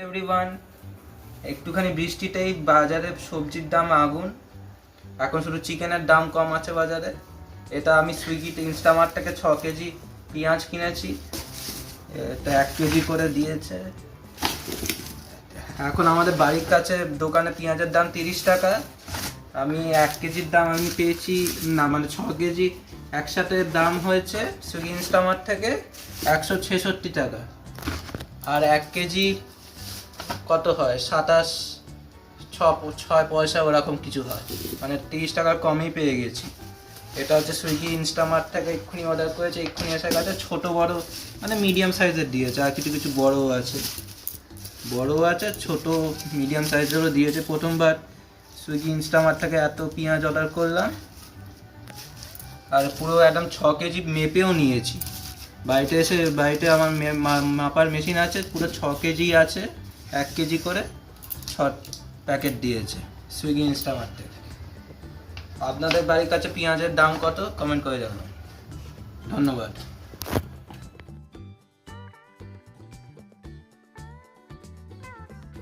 Everyone একটুখানি বৃষ্টিতেই বাজারে সবজির দাম আগুন। এখন শুধু চিকেনের দাম কম আছে বাজারে। এটা আমি সুইগিতে ইনস্টামার্ট থেকে ছ কেজি পেঁয়াজ কিনেছি। এটা এক কেজি করে দিয়েছে। এখন আমাদের বাড়ির কাছে দোকানে পেঁয়াজের দাম তিরিশ টাকা। আমি এক কেজির দাম আমি পেয়েছি, না মানে ছ কেজি একসাথে দাম হয়েছে সুইগি ইনস্টামার্ট থেকে একশো ছেষট্টি টাকা। আর এক কেজি কত হয়? সাতাশ, ছ, ছয় পয়সা ওরকম কিছু হয়। মানে তিরিশ টাকার কমই পেয়ে গেছি। এটা হচ্ছে সুইগি ইনস্টামার্ট থেকে এক্ষুনি অর্ডার করেছে। এক্ষুনি এসে গেছে। ছোটো, বড় মানে মিডিয়াম সাইজের দিয়েছে। আর কিছু কিছু বড়ও আছে। বড়ও আছে, ছোট মিডিয়াম সাইজেরও দিয়েছে। প্রথমবার সুইগি ইনস্টামার্ট থেকে এত পেঁয়াজ অর্ডার করলাম। আর পুরো একদম ছ কেজি মেপেও নিয়েছি। বাড়িতে এসে, বাড়িতে আমার মাপার মেশিন আছে। পুরো ছ কেজি আছে। এক কেজি করে ছ প্যাকেট দিয়েছে সুইগি ইনস্টামার্ট থেকে। আপনাদের বাড়ির কাছে পেঁয়াজের দাম কত? কমেন্ট করে জানান ধন্যবাদ।